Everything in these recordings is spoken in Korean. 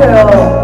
들려요.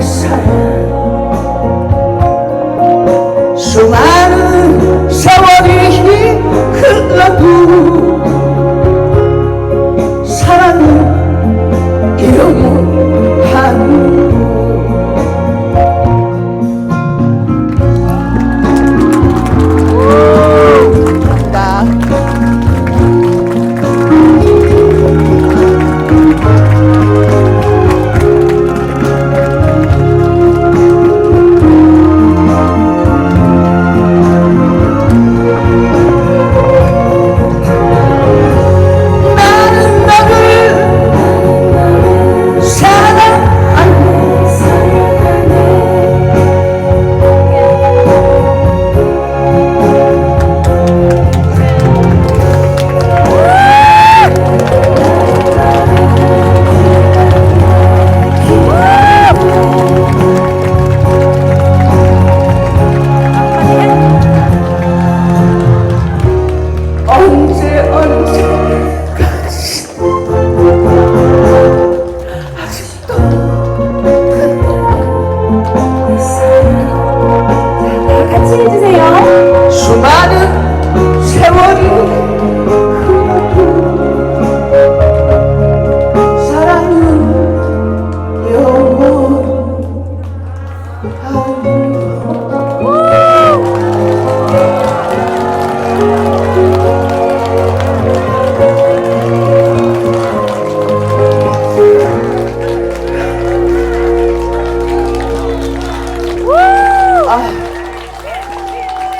사랑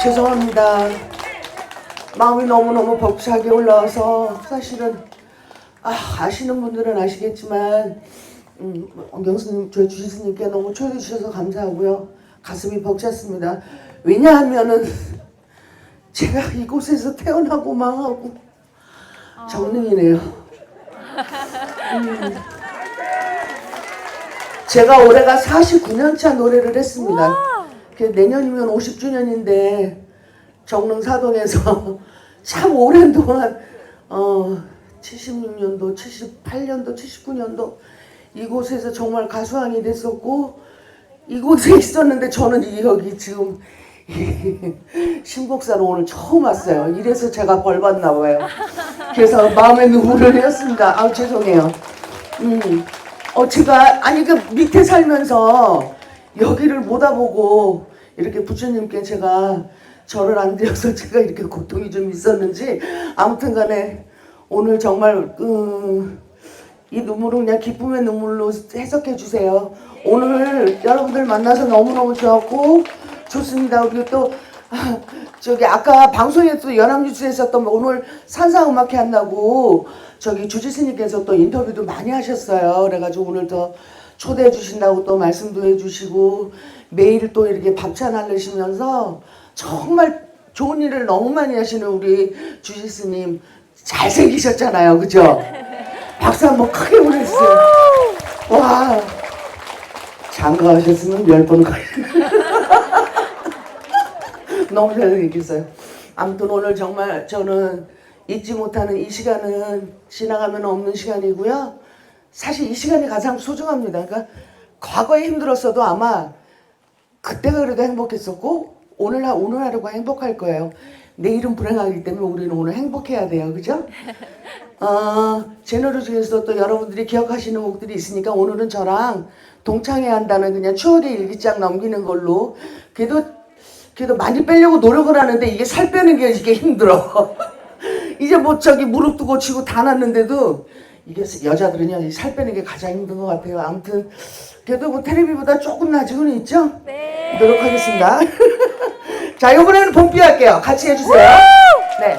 죄송합니다. 마음이 너무너무 벅차게 올라와서 사실은 아, 아시는 분들은 아시겠지만 음, 엄경스님, 저 주지스님께 너무 초대해 주셔서 감사하고요. 가슴이 벅찼습니다. 왜냐하면은 제가 이곳에서 태어나고 망하고 정릉이네요. 음. 제가 올해가 49년차 노래를 했습니다. 그 내년이면 50주년인데 정릉 사동에서 참 오랜 동안 어 76년도, 78년도, 79년도 이곳에서 정말 가수왕이 됐었고 이곳에 있었는데 저는 이 여기 지금 신곡사로 오늘 처음 왔어요. 이래서 제가 벌 받나 봐요. 그래서 마음에 눈물을 흘렸습니다. 아 죄송해요. 음. 어 제가 아니 그 밑에 살면서 여기를 못 와보고 이렇게 부처님께 제가 절을 안 드려서 제가 이렇게 고통이 좀 있었는지 아무튼간에 오늘 정말 음, 이 눈물은 그냥 기쁨의 눈물로 해석해 주세요. 오늘 여러분들 만나서 너무너무 좋았고 좋습니다. 그리고 또 아, 저기 아까 방송에 또 연합뉴스에 었던 오늘 산사음악회 한다고 저기 주지스님께서 또 인터뷰도 많이 하셨어요. 그래가지고 오늘 더 초대해 주신다고 또 말씀도 해주시고 매일 또 이렇게 밥차 날리시면서 정말 좋은 일을 너무 많이 하시는 우리 주지스님 잘생기셨잖아요. 그죠? 박수 한번 크게 보내주세요. 와 장가 하셨으면 열번 가. 너무 잘생겼어요. 아무튼 오늘 정말 저는 잊지 못하는 이 시간은 지나가면 없는 시간이고요. 사실 이 시간이 가장 소중합니다. 그러니까 과거에 힘들었어도 아마 그때가 그래도 행복했었고 오늘 하 오늘 하루가 행복할 거예요. 내일은 불행하기 때문에 우리는 오늘 행복해야 돼요. 그죠? 어, 제 노래 중에서 또 여러분들이 기억하시는 곡들이 있으니까 오늘은 저랑 동창회 한다는 그냥 추억의 일기장 넘기는 걸로 그래도 그래도 많이 빼려고 노력을 하는데 이게 살 빼는 게 이게 힘들어. 이제 뭐 저기 무릎도 고치고 다 났는데도 이게 여자들은요 이살 빼는 게 가장 힘든 것 같아요. 아무튼 그래도 뭐 테레비보다 조금 나아지고는 있죠. 네. 노력하겠습니다. 자 이번에는 본비 할게요. 같이 해주세요. 네.